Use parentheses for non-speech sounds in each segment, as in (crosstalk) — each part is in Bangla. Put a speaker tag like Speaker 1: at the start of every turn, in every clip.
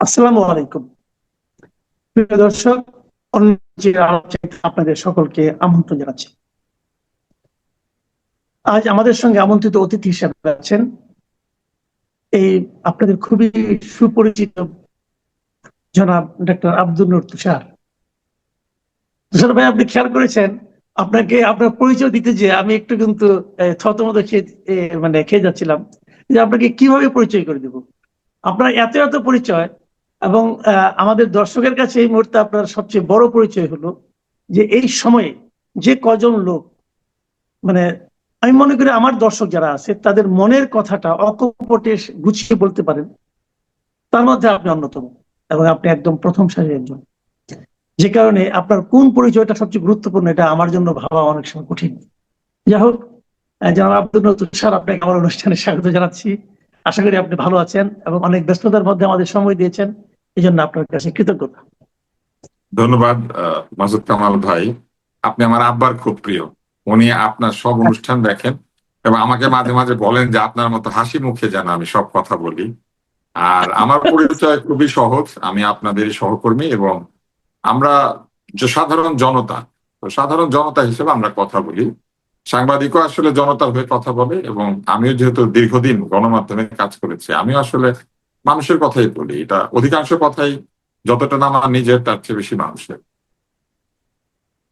Speaker 1: আসসালামু আলাইকুম। প্রিয় দর্শক আপনাদের সকলকে আমন্ত্রণ জানাচ্ছি। আজ আমাদের সঙ্গে আমন্ত্রিত অতিথি হিসেবে আছেন এই আপনাদের খুবই সুপরিচিত জনাব ডক্টর আব্দুল নূর তুষার। তুষার ভাই, আপনি খেয়াল করেছেন? আপনাকে আপনার পরিচয় দিতে যে আমি একটু কিন্তু থতমত খেয়ে মানে খেয়ে যাচ্ছিলাম যে আপনাকে কীভাবে পরিচয় করে দেব? আপনার এত এত পরিচয় এবং আমাদের দর্শকের কাছে এই মুহূর্তে আপনার সবচেয়ে বড় পরিচয় হলো যে এই সময়ে যে কজন লোক মানে আমি মনে করি আমার দর্শক যারা আছে, তাদের মনের কথাটা অকপটে গুছিয়ে বলতে পারেন। তার মধ্যে আপনি অন্যতম এবং আপনি একদম প্রথম সারির একজন। যে কারণে আপনার কোন পরিচয়টা সবচেয়ে গুরুত্বপূর্ণ, এটা আমার জন্য ভাবা অনেক সময় কঠিন। যাই হোক জনাব আব্দুল নতুন স্যার, আপনাকে আমার অনুষ্ঠানে স্বাগত জানাচ্ছি। আশা করি আপনি ভালো আছেন এবং অনেক ব্যস্ততার মধ্যে আমাদের সময় দিয়েছেন। এই জন্য আপনার কাছে কৃতজ্ঞতা।
Speaker 2: ধন্যবাদ মাসুদ কামাল ভাই। আপনি আমার আব্বার খুব প্রিয়। উনি আপনার সব অনুষ্ঠান দেখেন এবং আমাকে মাঝে মাঝে বলেন যে আপনার মতো হাসি মুখে যেন আমি সব কথা বলি। আর আমার পরিচয় খুবই সহজ। আমি আপনাদের সহকর্মী এবং আমরা যে সাধারণ জনতা, তো সাধারণ জনতা হিসেবে আমরা কথা বলি। সাংবাদিকও আসলে জনতার হয়ে কথা বলে এবং আমিও যেহেতু দীর্ঘদিন গণমাধ্যমে কাজ করেছি, আমিও আসলে মানুষের কথাই বলি এটা অধিকাংশ কথাই যতটা না আমার নিজের তার চেয়ে বেশি মানুষের।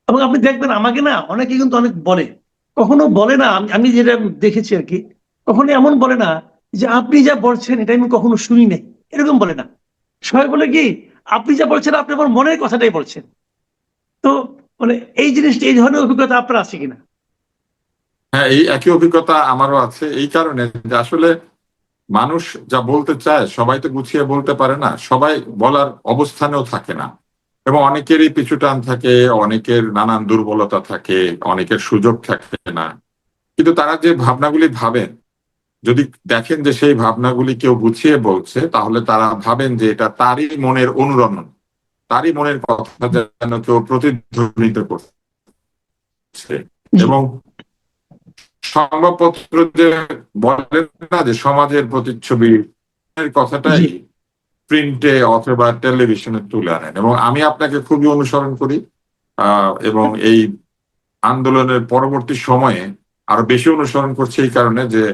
Speaker 1: এবং আপনি দেখবেন আমাকে না অনেকে কিন্তু অনেক বলে। কখনো বলে না আমি- যেটা দেখেছি আর কি কখনো এমন বলে না যে আপনি যা বলছেন এটা আমি কখনো শুনি নাই। এরকম বলে না। সবাই বলে কি আপনি যা বলছেন আপনি আমার মনের কথাটাই বলছেন। তো মানে এই জিনিসটা এই ধরনের অভিজ্ঞতা আপনার আছে কিনা?
Speaker 2: হ্যাঁ এই একই অভিজ্ঞতা আমারও আছে। এই কারণে যে আসলে মানুষ যা বলতে চায় সবাই তো গুছিয়ে বলতে পারে না। সবাই বলার অবস্থানেও থাকে না। এবং অনেকেরই পিছু টান থাকে অনেকের নানান দুর্বলতা থাকে অনেকের সুযোগ থাকে না। কিন্তু তারা যে ভাবনাগুলি ভাবেন যদি দেখেন যে সেই ভাবনাগুলি কেউ গুছিয়ে বলছে তাহলে তারা ভাবেন যে এটা তারই মনের অনুরণন তারই মনের কথা যেন কেউ প্রতিধ্বনিত করছে। এবং সংবাদপত্র যে বলেন না যে সমাজের প্রতিচ্ছবি কথাটাই প্রিন্টে অথবা টেলিভিশনে তুলে আনেন। এবং আমি আপনাকে খুবই অনুসরণ করি এবং এই আন্দোলনের পরবর্তী সময়ে আরও বেশি অনুসরণ করছে এই কারণে যে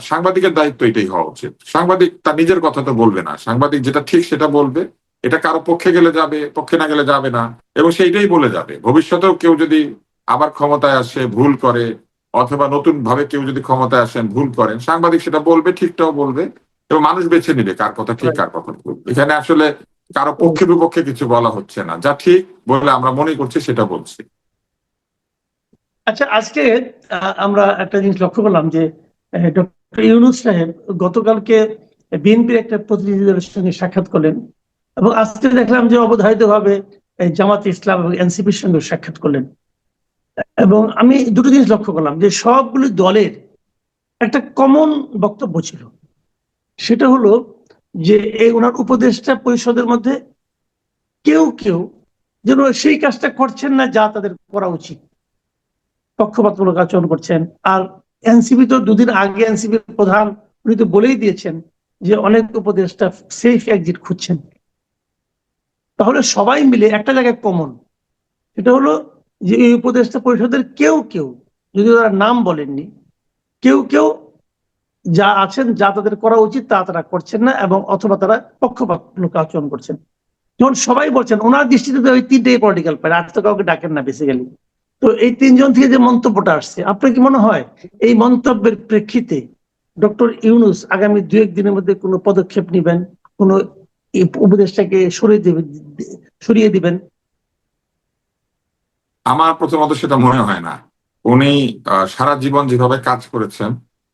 Speaker 2: সাংবাদিকের দায়িত্ব এটাই হওয়া উচিত। সাংবাদিক তার নিজের কথা তো বলবে না। সাংবাদিক যেটা ঠিক সেটা বলবে। এটা কারও পক্ষে গেলে যাবে পক্ষে না গেলে যাবে না। এবং সেইটাই বলে যাবে। ভবিষ্যতেও কেউ যদি আবার ক্ষমতায় আসে ভুল করে অথবা নতুন ভাবে কেউ যদি ক্ষমতায় আসেন, ভুল করেন, সাংবাদিক সেটা বলবে, ঠিকটাও বলবে, এবং মানুষ বেছে নিবে কার কথা ঠিক, কার কথা এখানে আসলে কারও পক্ষে বিপক্ষে কিছু বলা হচ্ছে না। যা ঠিক বলে আমরা মনে করছি, সেটা বলছি।
Speaker 1: আচ্ছা আজকে আমরা একটা জিনিস লক্ষ্য করলাম যে ডক্টর ইউনুস সাহেব গতকালকে বিএনপির একটা প্রতিনিধি দলের সঙ্গে সাক্ষাৎ করলেন এবং আজকে দেখলাম যে অবধারিত ভাবে জামাত ইসলাম এবং এনসিপির সঙ্গে সাক্ষাৎ করলেন। এবং আমি দুটো জিনিস লক্ষ্য করলাম যে সবগুলি দলের একটা কমন বক্তব্য ছিল। সেটা হলো যে এই ওনার উপদেষ্টা পরিষদের মধ্যে কেউ কেউ যেন সেই কাজটা করছেন না যা তাদের করা উচিত। পক্ষপাতমূলক আচরণ করছেন। আর এনসিপি তো দুদিন আগে এনসিপির প্রধান উনি তো বলেই দিয়েছেন যে অনেক উপদেষ্টা সেফ এক্সিট খুঁজছেন। তাহলে সবাই মিলে একটা জায়গায় কমন সেটা হলো যে এই উপদেষ্টা পরিষদের কেউ কেউ যদি তারা নাম বলেননি, কেউ কেউ যা আছেন, যা তাদের করা উচিত তা তারা করছেন না এবং অথবা তারা পক্ষপাতমূলক আচরণ করছেন। যখন সবাই বলছেন, ওনার দৃষ্টিতে ওই তিনটেই পলিটিক্যাল পার্টি আর তো কাউকে ডাকেন না বেসিক্যালি তো এই তিনজন থেকে যে মন্তব্যটা আসছে, আপনার কি মনে হয়, এই মন্তব্যের প্রেক্ষিতে ডক্টর ইউনুস আগামী দু, এক দিনের মধ্যে কোনো পদক্ষেপ নেবেন? কোনো এই উপদেশটাকে সরিয়ে দেবেন সরিয়ে দিবেন?
Speaker 2: আমার প্রথমত সেটা মনে হয় না। উনি সারা জীবন যেভাবে কাজ করেছেন,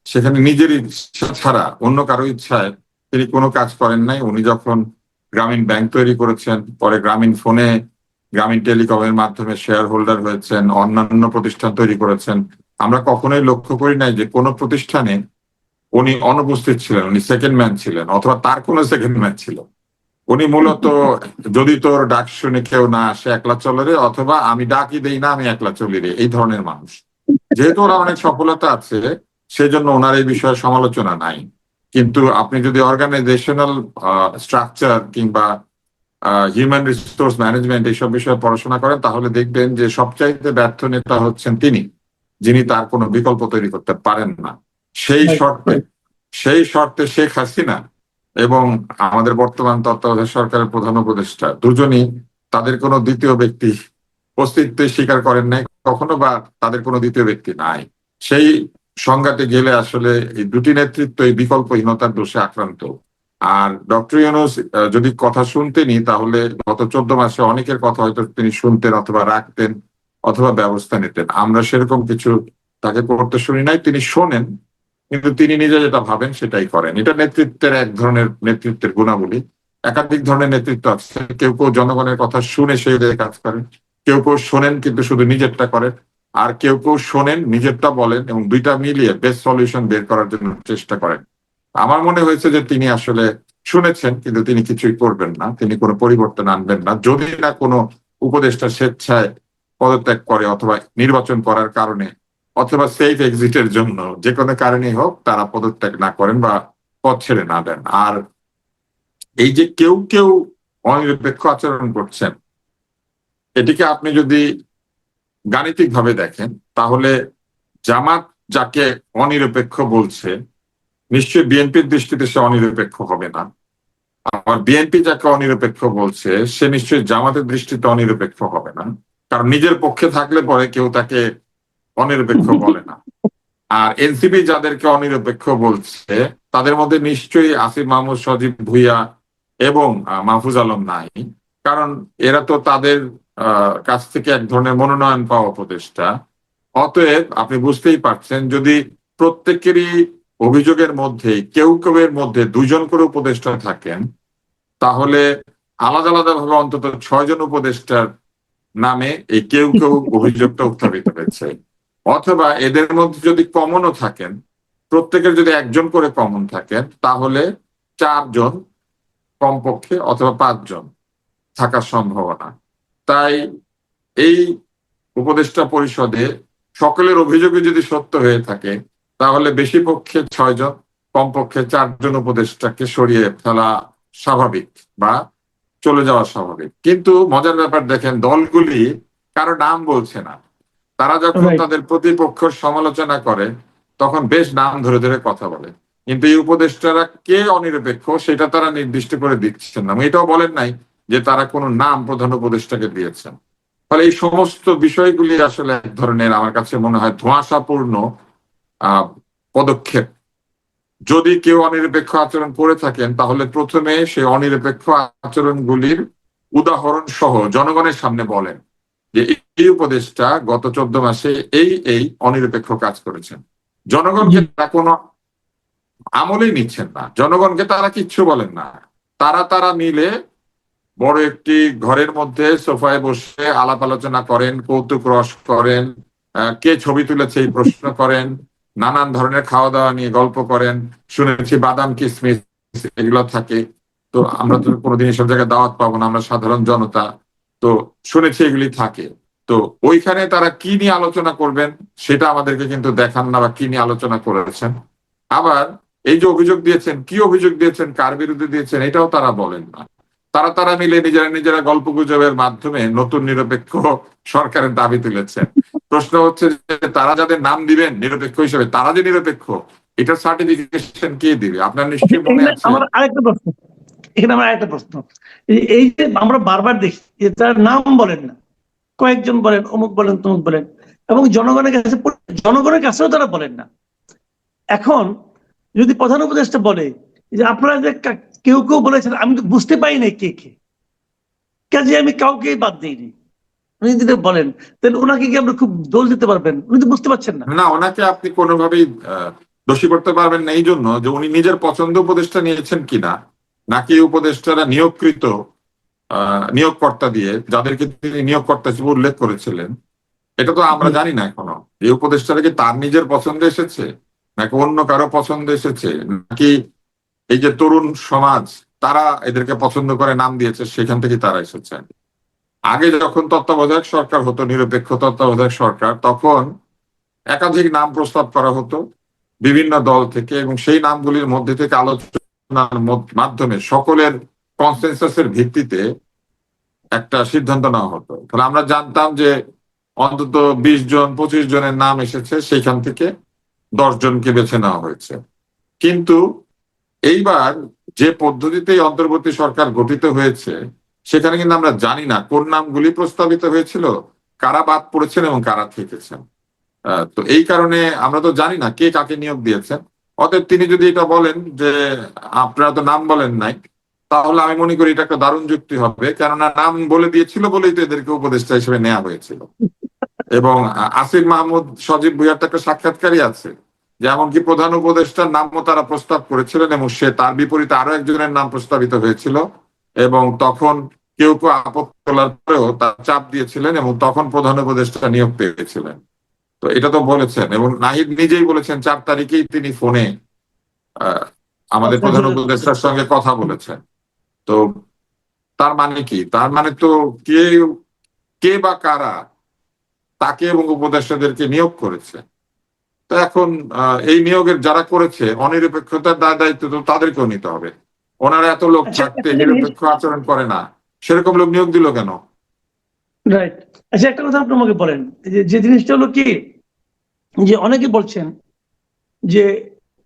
Speaker 2: সেখানে নিজের ইচ্ছা ছাড়া অন্য কারও ইচ্ছায় তিনি কোনো কাজ করেন নাই। উনি যখন গ্রামীণ ব্যাংক তৈরি করেছেন, পরে গ্রামীণ ফোনে, গ্রামীণ টেলিকমের মাধ্যমে শেয়ার হোল্ডার হয়েছেন, অন্যান্য প্রতিষ্ঠান তৈরি করেছেন, আমরা কখনোই লক্ষ্য করি নাই যে কোনো প্রতিষ্ঠানে উনি অনুপস্থিত ছিলেন, উনি সেকেন্ড ম্যান ছিলেন, অথবা তার কোনো সেকেন্ড ম্যান ছিল। উনি মূলত যদি তোর ডাক শুনে কেউ না আসে একলা চলে রে অথবা আমি ডাকি দেই না আমি একলা চলি রে এই ধরনের মানুষ। যেহেতু ওরা অনেক সফলতা আছে সেজন্য ওনার এই বিষয়ে সমালোচনা নাই। কিন্তু আপনি যদি অর্গানাইজেশনাল স্ট্রাকচার কিংবা হিউম্যান রিসোর্স ম্যানেজমেন্ট এইসব বিষয়ে পড়াশোনা করেন তাহলে দেখবেন যে সবচাইতে ব্যর্থ নেতা হচ্ছেন তিনি যিনি তার কোনো বিকল্প তৈরি করতে পারেন না। সেই শর্তে সেই শর্তে শেখ হাসিনা এবং আমাদের বর্তমান তত্ত্বাবধায়ক সরকারের প্রধান উপদেষ্টা, দুজনই তাদের কোনো দ্বিতীয় ব্যক্তি অস্তিত্ব স্বীকার করেন নাই, কখনো বা তাদের কোনো দ্বিতীয় ব্যক্তি নাই। সেই সংজ্ঞাতে গেলে আসলে এই দুটি নেতৃত্ব এই বিকল্পহীনতার দোষে আক্রান্ত। আর ডক্টর ইউনুস যদি কথা শুনতেনি, তাহলে গত চোদ্দ মাসে অনেকের কথা হয়তো তিনি শুনতেন অথবা রাখতেন অথবা ব্যবস্থা নিতেন। আমরা সেরকম কিছু তাকে করতে শুনি নাই, তিনি শোনেন। কিন্তু তিনি নিজে যেটা ভাবেন সেটাই করেন। এটা নেতৃত্বের এক ধরনের নেতৃত্বের গুণাবলী। একাধিক ধরনের নেতৃত্ব আছে। কেউ কেউ জনগণের কথা শুনে অনুযায়ী কাজ করেন। কেউ কেউ শোনেন কিন্তু শুধু নিজেরটা করেন। আর কেউ কেউ শোনেন, নিজেরটা বলেন এবং দুইটা মিলিয়ে বেস্ট সলিউশন বের করার জন্য চেষ্টা করেন। আমার মনে হয়েছে যে তিনি আসলে শুনেছেন কিন্তু তিনি কিছুই করবেন না। তিনি কোনো পরিবর্তন আনবেন না। যদি না কোনো উপদেষ্টা স্বেচ্ছায় পদত্যাগ করে অথবা নির্বাচন করার কারণে অথবা সেফ এক্সিটের জন্য, যে কোনো কারণেই হোক, তারা পদত্যাগ না করেন বা পথ ছেড়ে না দেন। আর এই যে কেউ কেউ অনিরপেক্ষ আচরণ করছেন, এটিকে আপনি যদি গাণিতিক ভাবে দেখেন, তাহলে জামাত যাকে অনিরপেক্ষ বলছে, নিশ্চয়ই বিএনপির দৃষ্টিতে সে অনিরপেক্ষ হবে না। আবার বিএনপি যাকে অনিরপেক্ষ বলছে, সে নিশ্চয়ই জামাতের দৃষ্টিতে অনিরপেক্ষ হবে না। কারণ নিজের পক্ষে থাকলে পরে কেউ তাকে অনিরপেক্ষ বলে না। আর এনসিপি যাদেরকে অনিরপেক্ষ বলছে, তাদের মধ্যে নিশ্চয়ই আসিফ মাহমুদ, সজীব ভুইয়া এবং মাহফুজ আলম নাই। কারণ এরা তো তাদের কাছ থেকে এক ধরনের মনোনয়ন পাওয়া উপদেষ্টা। অতএব আপনি বুঝতেই পারছেন, যদি প্রত্যেকেরই অভিযোগের মধ্যে, কেউ কেউ এর মধ্যে দুজন করে উপদেষ্টা থাকেন, তাহলে আলাদা আলাদা ভাবে অন্তত ছয়জন উপদেষ্টার নামে এই কেউ কেউ অভিযোগটা উত্থাপিত হয়েছে। অথবা এদের মধ্যে যদি কমনও থাকেন, প্রত্যেকের যদি একজন করে কমন থাকেন, তাহলে চারজন কমপক্ষে অথবা পাঁচজন থাকার সম্ভাবনা তাই এই উপদেষ্টা পরিষদে সকলের অভিযোগে যদি সত্য হয়ে থাকে, তাহলে বেশি পক্ষে ছয়জন, কমপক্ষে চারজন উপদেষ্টাকে সরিয়ে ফেলা স্বাভাবিক বা চলে যাওয়া স্বাভাবিক। কিন্তু মজার ব্যাপার দেখেন, দলগুলি কারও নাম বলছে না। তারা যখন তাদের প্রতিপক্ষ সমালোচনা করে তখন বেশ নাম ধরে ধরে কথা বলে। কিন্তু এই উপদেষ্টারা কে অনিরপেক্ষ সেটা তারা নির্দিষ্ট করে দিচ্ছেন না। এটাও বলেন নাই যে তারা কোনো নাম প্রধান উপদেষ্টাকে দিয়েছেন। ফলে এই সমস্ত বিষয়গুলি আসলে এক ধরনের আমার কাছে মনে হয় ধোঁয়াশাপূর্ণ আহ পদক্ষেপ। যদি কেউ অনিরপেক্ষ আচরণ করে থাকেন তাহলে প্রথমে সেই অনিরপেক্ষ আচরণগুলির উদাহরণ সহ জনগণের সামনে বলেন। যে এই উপদেশটা গত চোদ্দ মাসে এই এই অনিরপেক্ষ কাজ করেছেন। জনগণকে তারা কোনো আমলেই নিচ্ছেন না। জনগণকে তারা কিচ্ছু বলেন না। তারা তারা মিলে বড় একটি ঘরের মধ্যে সোফায় বসে আলাপ আলোচনা করেন কৌতুক রস করেন কে ছবি তুলেছে এই প্রশ্ন করেন নানান ধরনের খাওয়া দাওয়া নিয়ে গল্প করেন শুনেছি বাদাম কিসমিস এগুলো থাকে। তো আমরা তো কোনোদিন এসব জায়গায় দাওয়াত পাবো না আমরা সাধারণ জনতা। তো শুনেছি এগুলি থাকে। তো ওইখানে তারা কি নিয়ে আলোচনা করবেন সেটা আমাদেরকে কিন্তু দেখান না বা কি নিয়ে আলোচনা করেছেন। আবার এই যে অভিযোগ দিয়েছেন কি অভিযোগ দিয়েছেন কার বিরুদ্ধে দিয়েছেন এটাও তারা বলেন না। তারা তারা মিলে নিজেরা নিজেরা গল্প গুজবের মাধ্যমে নতুন নিরপেক্ষ সরকারের দাবি তুলেছেন। প্রশ্ন হচ্ছে যে তারা যাদের নাম দিবেন নিরপেক্ষ হিসেবে তারা যে নিরপেক্ষ এটা সার্টিফিকেশন কে দিবে? আপনার নিশ্চয়ই মনে আছে।
Speaker 1: আমার আরেকটা প্রশ্ন। এখানে আমার আরেকটা প্রশ্ন। এই- যে আমরা বারবার দেখি যে তার নাম বলেন না, কয়েকজন বলেন, অমুক বলেন, তমুক বলেন, এবং জনগণের কাছে জনগণের কাছেও তারা বলেন না। এখন যদি প্রধান উপদেষ্টা বলে যে আপনারা যে কেউ কেউ বলেছেন, আমি তো বুঝতে পারি না কে কে, কাজে আমি কাউকেই বাদ দিইনি। উনি যদি বলেন, তাহলে ওনাকে কি আপনি খুব দোষ দিতে পারবেন? উনি তো বুঝতে পারছেন না।
Speaker 2: না, ওনাকে আপনি কোনোভাবেই দোষী করতে পারবেন না। এই জন্য যে উনি নিজের পছন্দ উপদেষ্টা নিয়েছেন কিনা নাকি উপদেষ্টারা নিয়োগকৃত নিয়োগকর্তা দিয়ে যাদেরকে তিনি নিয়োগকর্তা হিসেবে উল্লেখ করেছিলেন এটা তো আমরা জানি না এখনও। এই উপদেষ্টারা কি তার নিজের পছন্দে এসেছে? নাকি অন্য কারও পছন্দ এসেছে? নাকি এই যে তরুণ সমাজ তারা এদেরকে পছন্দ করে নাম দিয়েছে সেখান থেকে তারা এসেছেন? আগে যখন তত্ত্বাবধায়ক সরকার হতো নিরপেক্ষ তত্ত্বাবধায়ক সরকার তখন একাধিক নাম প্রস্তাব করা হতো বিভিন্ন দল থেকে এবং সেই নামগুলির মধ্যে থেকে আলোচনার মাধ্যমে সকলের কনসেনসাসের ভিত্তিতে একটা সিদ্ধান্ত নেওয়া হতো। তাহলে আমরা জানতাম যে অন্তত বিশ জন, পঁচিশ জনের নাম এসেছে সেখান থেকে দশ জনকে বেছে নেওয়া হয়েছে। কিন্তু এইবার যে পদ্ধতিতে অন্তর্বর্তী সরকার গঠিত হয়েছে, সেখানে কিন্তু আমরা জানি না কোন নামগুলি প্রস্তাবিত হয়েছিল, কারা বাদ পড়েছেন এবং কারা থেকেছেন। তো এই কারণে আমরা তো জানি না কে কাকে নিয়োগ দিয়েছেন। অতএব তিনি যদি এটা বলেন যে আপনারা তো নাম বলেন নাই, তাহলে আমি মনে করি এটা একটা দারুণ যুক্তি হবে। কেননা নাম বলে দিয়েছিল বলেই তো এদেরকে উপদেষ্টা হিসেবে নেওয়া হয়েছিল। এবং আসিফ মাহমুদ, সজীব ভুইয়ার তো একটা সাক্ষাৎকারই আছে। যে এমনকি প্রধান উপদেষ্টার নামও তারা প্রস্তাব করেছিলেন এবং সে তার বিপরীতে আরও একজনের নাম প্রস্তাবিত হয়েছিল। এবং তখন কেউ কেউ আপত্তি তোলার পরেও তার চাপ দিয়েছিলেন এবং তখন প্রধান উপদেষ্টা নিয়োগ পেয়েছিলেন। তো এটা তো বলেছেন এবং নাহিদ নিজেই বলেছেন চার তারিখেই তিনি ফোনে আমাদের প্রধান উপদেষ্টার সঙ্গে কথা বলেছেন। তো তার মানে কি? তার মানে তো কে কে বা কারা তাকে এবং উপদেষ্টাদেরকে নিয়োগ করেছে? তো এখন এই নিয়োগের যারা করেছে অনিরপেক্ষতার দায় দায়িত্ব তো তাদেরকেও নিতে হবে। ওনারা এত লোক
Speaker 1: আচ্ছা,
Speaker 2: থাকতে নিরপেক্ষ আচরণ করে না। সেরকম লোক নিয়োগ দিল কেন?
Speaker 1: রাইট আচ্ছা একটা কথা আপনি আমাকে বলেন। যে জিনিসটা হলো কি, যে অনেকে বলছেন যে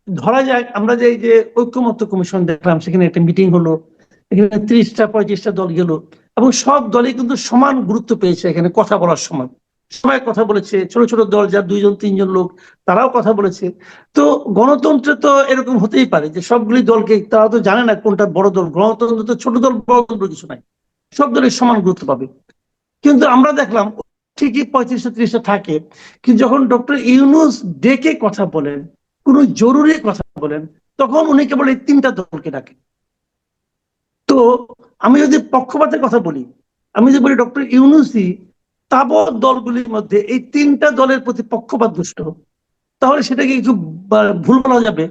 Speaker 1: ধরা যাক, আমরা যে যে ঐক্যমত্য কমিশন দেখলাম, সেখানে একটা মিটিং হলো, এখানে ত্রিশটা, পঁয়ত্রিশটা দল গেল, এবং সব দলই কিন্তু সমান গুরুত্ব পেয়েছে এখানে কথা বলার সময়। সবাই কথা বলেছে, ছোট ছোট দল, যার দুইজন, তিনজন লোক, তারাও কথা বলেছে। তো গণতন্ত্রে তো এরকম হতেই পারে যে সবগুলি দলকে, তারা তো জানে না কোনটা বড় দল। গণতন্ত্র তো ছোট দল, বড় দল কিছু নাই। সব দলের সমান গুরুত্ব পাবে। কিন্তু আমরা দেখলাম ঠিকই পঁয়ত্রিশটা ত্রিশটা থাকে, কিন্তু যখন ডক্টর ইউনুস ডেকে কথা বলেন, কোন জরুরি কথা বলেন, তখন উনি কেবল এই তিনটা দলকে ডাকেন তো আমি যদি পক্ষপাতের কথা বলি, আমি যদি বলি ডক্টর ইউনুসি তাবৎ দলগুলির মধ্যে এই তিনটা দলের প্রতি পক্ষপাত দুষ্ট, তাহলে সেটাকে বা- ভুল বলা যাবে?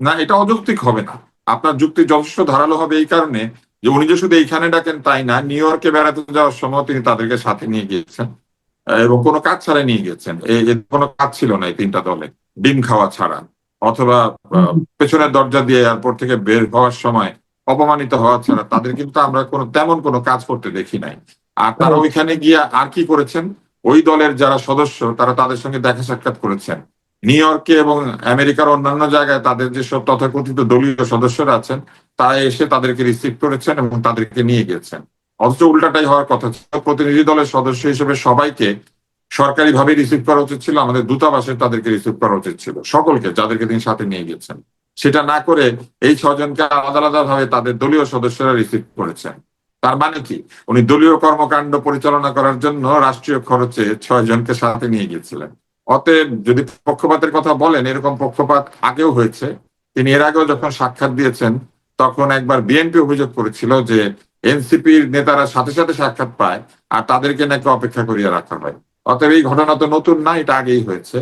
Speaker 2: না, এটা অযৌক্তিক হবে না। আপনার যুক্তি যথেষ্ট ধারালো হবে এই কারণে। যে উনি যে শুধু এইখানে ডাকেন তাই না নিউ ইয়র্কে বেড়াতে যাওয়ার সময় তিনি তাদেরকে সাথে নিয়ে গিয়েছেন এবং কোনো কাজ ছাড়াই নিয়ে গেছেন এই কোনো কাজ ছিল না এই তিনটা দলে ডিম খাওয়া ছাড়া অথবা পেছনের দরজা দিয়ে এয়ারপোর্ট থেকে বের হওয়ার সময় অপমানিত হওয়া ছাড়া তাদের কিন্তু আমরা কোনো তেমন কোনো কাজ করতে দেখি নাই। আর তারা ওইখানে গিয়ে আর কি করেছেন? ওই দলের যারা সদস্য তারা তাদের সঙ্গে দেখা সাক্ষাৎ করেছেন। নিউ ইয়র্কে এবং আমেরিকার অন্যান্য জায়গায় তাদের যেসব তথাকথিত দলীয় সদস্যরা আছেন, তারা এসে তাদেরকে রিসিভ করেছেন এবং তাদেরকে নিয়ে গেছেন। অথচ উল্টাটাই হওয়ার কথা ছিল, প্রতিনিধি দলের সদস্য হিসেবে সবাইকে সরকারি ভাবে রিসিভ করা উচিত ছিল, আমাদের দূতাবাসে তাদেরকে রিসিভ করা উচিত ছিল, সকলকে যাদেরকে তিনি সাথে নিয়ে গেছেন। সেটা না করে এই ছজনকে আলাদা আলাদা ভাবে তাদের দলীয় সদস্যরা রিসিভ করেছেন। তার মানে কি? উনি দলীয় কর্মকাণ্ড পরিচালনা করার জন্য রাষ্ট্রীয় খরচে ছয় জনকে সাথে নিয়ে গিয়েছিলেন অতএব যদি পক্ষপাতের কথা বলেন, এরকম পক্ষপাত আগেও হয়েছে। তিনি এর আগেও যখন সাক্ষাৎ দিয়েছেন, তখন একবার বিএনপি অভিযোগ করেছিল যে এনসিপির নেতারা সাথে সাথে সাক্ষাৎ পায় আর তাদেরকে নাকি অপেক্ষা করিয়ে রাখা হয়। অতএব এই ঘটনা তো নতুন না, এটা আগেই হয়েছে।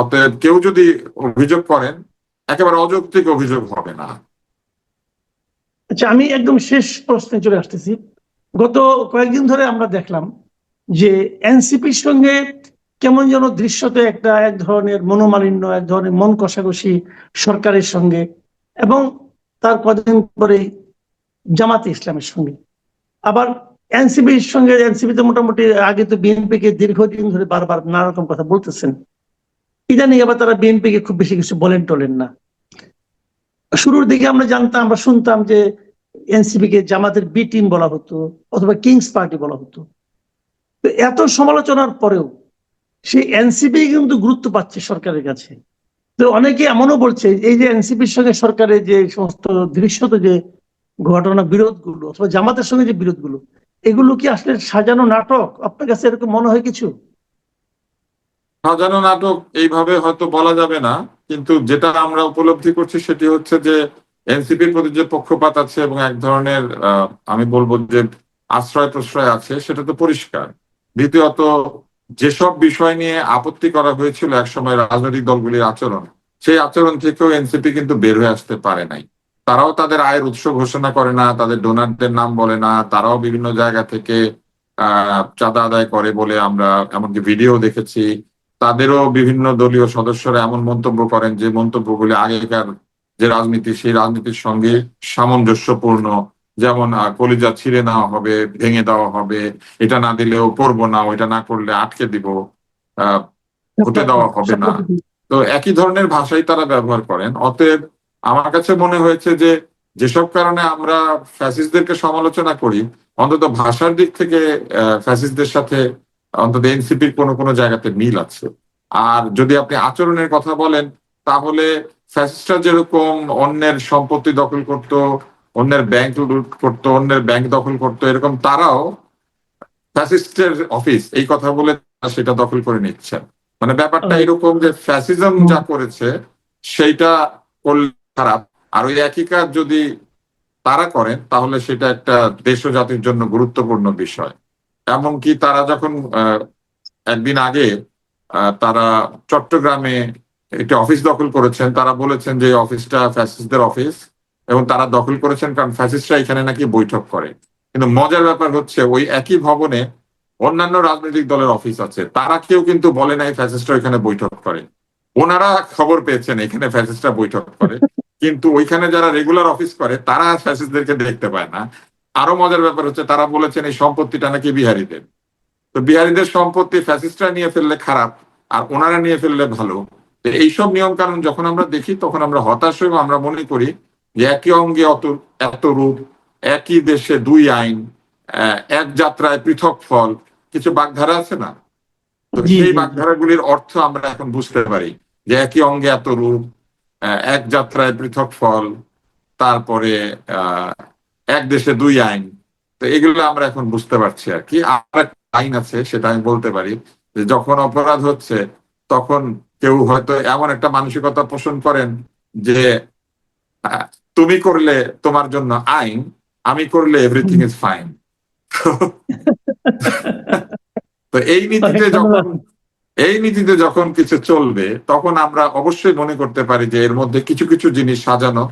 Speaker 2: অতএব কেউ যদি অভিযোগ করেন, একেবারে অযৌক্তিক অভিযোগ হবে না।
Speaker 1: আচ্ছা আমি একদম শেষ প্রশ্নে চলে আসতেছি। গত কয়েকদিন ধরে আমরা দেখলাম যে এনসিপির সঙ্গে কেমন যেন দৃশ্যতে একটা এক ধরনের মনোমালিন্য, এক ধরনের মন কষাকষি সরকারের সঙ্গে এবং তার কদিন পরে জামাতে ইসলামের সঙ্গে। আবার এনসিপির সঙ্গে, এনসিপি তো মোটামুটি আগে তো বিএনপি কে দীর্ঘদিন ধরে বারবার নানা রকম কথা বলতেছেন। ইদানিং আবার তারা বিএনপি কে খুব বেশি কিছু বলেন টলেন না। শুরুর দিকে আমরা জানতাম, আমরা শুনতাম যে এনসিপি কে জামাতের বি টিম বলা হতো অথবা কিংস পার্টি বলা হতো। এত সমালোচনার পরেও সেই এনসিপি কিন্তু গুরুত্ব পাচ্ছে সরকারের কাছে। তো অনেকে এমনও বলছে, এই যে এনসিপির সঙ্গে সরকারের যে সমস্ত দৃশ্যত যে ঘটনা বিরোধগুলো অথবা জামাতের সঙ্গে যে বিরোধগুলো, এগুলো কি আসলে সাজানো নাটক? আপনার কাছে এরকম মনে হয় কিছু?
Speaker 2: সাজানো নাটক এইভাবে হয়তো বলা যাবে না, কিন্তু যেটা আমরা উপলব্ধি করছি সেটি হচ্ছে যে এনসিপির প্রতি যে পক্ষপাত আছে এবং এক ধরনের আমি বলব যে আশ্রয় প্রশ্রয় আছে, সেটা তো পরিষ্কার। দ্বিতীয়ত যেসব বিষয় নিয়ে আপত্তি করা হয়েছিল একসময় রাজনৈতিক দলগুলির আচরণ, সেই আচরণ থেকেও এনসিপি কিন্তু বের হয়ে আসতে পারে নাই। তারাও তাদের আয়ের উৎস ঘোষণা করে না, তাদের ডোনারদের নাম বলে না, তারাও বিভিন্ন জায়গা থেকে চাঁদা আদায় করে বলে আমরা এমনকি ভিডিও দেখেছি। তাদেরও বিভিন্ন দলীয় সদস্যরা এমন মন্তব্য করেন যে মন্তব্যগুলি আগেকার যে রাজনীতি, সেই রাজনীতির সঙ্গে সামঞ্জস্যপূর্ণ। যেমন কলিজা ছিঁড়ে নেওয়া হবে, ভেঙে দেওয়া হবে, এটা না দিলেও করব না, ওইটা না করলে আটকে দিব হতে দেওয়া হবে না। তো একই ধরনের ভাষাই তারা ব্যবহার করেন অতএব আমার কাছে মনে হয়েছে যে, যেসব কারণে আমরা ফ্যাসিস্টদেরকে সমালোচনা করি, অন্তত ভাষার দিক থেকে ফ্যাসিস্টদের সাথে অন্তত এনসিপির কোনো কোনো জায়গাতে মিল আছে আর যদি আপনি আচরণের কথা বলেন, তাহলে ফ্যাসিস্টরা যেরকম অন্যের সম্পত্তি দখল করত অন্যের ব্যাংক লুট করতো অন্যের ব্যাংক দখল করতো এরকম তারাও ফ্যাসিস্টের অফিস এই কথা বলে সেটা দখল করে নিচ্ছেন মানে ব্যাপারটা এরকম যে ফ্যাসিজম যা করেছে সেইটা করলে খারাপ। আর ওই একই কাজ যদি তারা করেন তাহলে সেটা একটা দেশ ও জাতির জন্য গুরুত্বপূর্ণ বিষয়। এমনকি তারা যখন আহ, একদিন আগে তারা চট্টগ্রামে একটি অফিস দখল করেছেন তারা বলেছেন যে অফিসটা ফ্যাসিস্টদের অফিস এবং তারা দখল করেছেন কারণ ফ্যাসিস্টরা এখানে নাকি বৈঠক করে। কিন্তু মজার ব্যাপার হচ্ছে ওই একই ভবনে অন্যান্য রাজনৈতিক দলের অফিস আছে। তারা কেউ কিন্তু বলে নাই ফ্যাসিস্টরা এখানে বৈঠক করে। ওনারা খবর পেয়েছেন এখানে ফ্যাসিস্টরা বৈঠক করে। কিন্তু ওইখানে যারা রেগুলার অফিস করে, তারা ফ্যাসিস্টদেরকে দেখতে পায় না। আরও মজার ব্যাপার হচ্ছে তারা বলেছেন এই সম্পত্তিটা নাকি বিহারীদের। তো বিহারীদের সম্পত্তি ফ্যাসিস্টরা নিয়ে ফেললে খারাপ, আর ওনারা নিয়ে ফেললে ভালো। তো এইসব নিয়ম কানুন যখন আমরা দেখি, তখন আমরা হতাশ হই আমরা মনে করি যে একই অঙ্গে অত এত রূপ একই দেশে দুই আইন এক যাত্রায় পৃথক ফল। কিছু বাগধারা আছে না? তো সেই। বাগধারাগুলির অর্থ আমরা এখন বুঝতে পারি যে একই অঙ্গে এত রূপ এক যাত্রায় পৃথক ফল তারপরে আহ এক দেশে দুই আইন। তো এগুলো আমরা এখন বুঝতে পারছি আর কি। আর একটা আইন আছে সেটা আমি বলতে পারি যে যখন অপরাধ হচ্ছে তখন কেউ হয়তো এমন একটা মানসিকতা পোষণ করেন যে তুমি করলে তোমার জন্য আইন আমি করলে এভরিথিং ইজ ফাইন তো এই নীতিতে যখন এই নীতিতে যখন কিছু চলবে তখন আমরা অবশ্যই মনে করতে পারি যে এর মধ্যে কিছু কিছু জিনিস সাজানো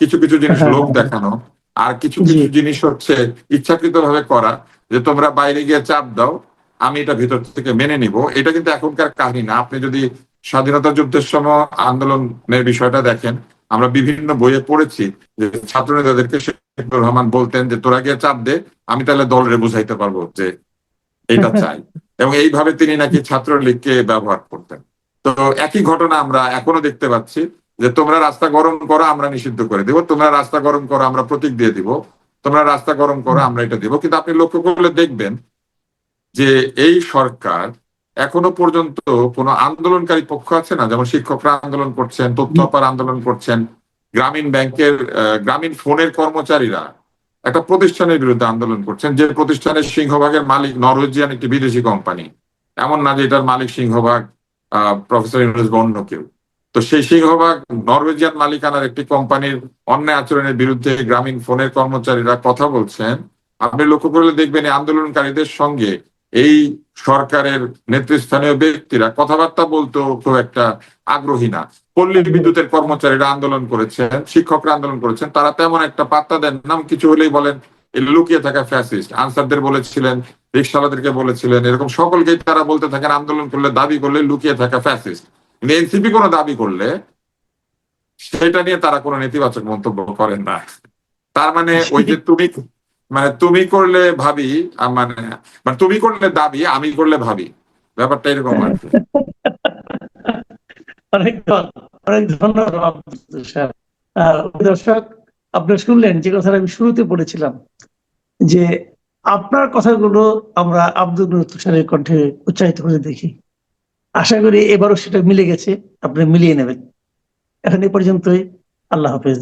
Speaker 2: কিছু কিছু জিনিস
Speaker 1: হ্যাঁ,
Speaker 2: লোক
Speaker 1: হ্যাঁ।
Speaker 2: দেখানো আর কিছু কিছু জিনিস হচ্ছে ইচ্ছাকৃত ভাবে করা যে তোমরা বাইরে গিয়ে চাপ দাও আমি এটা ভিতর থেকে মেনে নিব। এটা কিন্তু এখনকার কাহিনী না। আপনি যদি স্বাধীনতা যুদ্ধের সময় আন্দোলনের বিষয়টা দেখেন আমরা বিভিন্ন বইয়ে পড়েছি যে ছাত্র নেতাদেরকে শেখুর রহমান বলতেন যে তোরা গিয়ে চাপ দে আমি তাহলে দলরে বুঝাইতে পারব যে এটা (laughs) চাই। এবং এইভাবে তিনি নাকি ছাত্রলীগকে ব্যবহার করতেন। তো একই ঘটনা আমরা এখনও দেখতে পাচ্ছি যে তোমরা রাস্তা গরম করো আমরা নিষিদ্ধ করে দিব। তোমরা রাস্তা গরম করো আমরা প্রতীক দিয়ে দিব। তোমরা রাস্তা গরম করো আমরা এটা দিব। কিন্তু আপনি লক্ষ্য করলে দেখবেন যে এই সরকার এখনও পর্যন্ত কোনো আন্দোলনকারী পক্ষ আছে না? যেমন শিক্ষকরা আন্দোলন করছেন, তথ্য অপার আন্দোলন করছেন, গ্রামীণ ব্যাংকের গ্রামীণ ফোনের কর্মচারীরা একটা প্রতিষ্ঠানের বিরুদ্ধে আন্দোলন করছেন। যে প্রতিষ্ঠানের সিংহভাগের মালিক নরওয়েজিয়ান একটি বিদেশি কোম্পানি। এমন না যে এটার মালিক সিংহভাগ প্রফেসর ইউনুস বা অন্য কেউ। তো সেই সিংহভাগ নরওয়েজিয়ান মালিকানার একটি কোম্পানির অন্যায় আচরণের বিরুদ্ধে গ্রামীণ ফোনের কর্মচারীরা কথা বলছেন। আপনি লক্ষ্য করলে দেখবেন এই আন্দোলনকারীদের সঙ্গে এই সরকারের নেতৃস্থানীয় ব্যক্তিরা কথাবার্তা বলতেও খুব একটা আগ্রহী না। পল্লী বিদ্যুতের কর্মচারীরা আন্দোলন করেছেন শিক্ষকরা আন্দোলন করেছেন তারা তেমন একটা পাত্তা দেন নাম কিছু হলেই বলেন লুকিয়ে থাকা ফ্যাসিস্ট। আনসারদের বলেছিলেন রিক্সাওয়ালাদেরকে বলেছিলেন এরকম সকলকেই তারা বলতে থাকেন আন্দোলন করলে দাবি করলে লুকিয়ে থাকা ফ্যাসিস্ট। কিন্তু এনসিপি কোনো দাবি করলে সেটা নিয়ে তারা কোনো নেতিবাচক মন্তব্য করেন না। তার মানে ওই যে তুমি মানে তুমি করলে ভাবি মানে মানে তুমি করলে দাবি, আমি করলে ভাবি। ব্যাপারটা এরকম (laughs) আর
Speaker 1: দর্শক, আপনি শুনলেন যে কথাটা আমি শুরুতে বলেছিলাম, যে আপনার কথাগুলো আমরা আব্দুল তুষারের কণ্ঠে উচ্চারিত করে দেখি। আশা করি এবারও সেটা মিলে গেছে, আপনি মিলিয়ে নেবেন। এখন এ পর্যন্তই, আল্লাহ হাফেজ।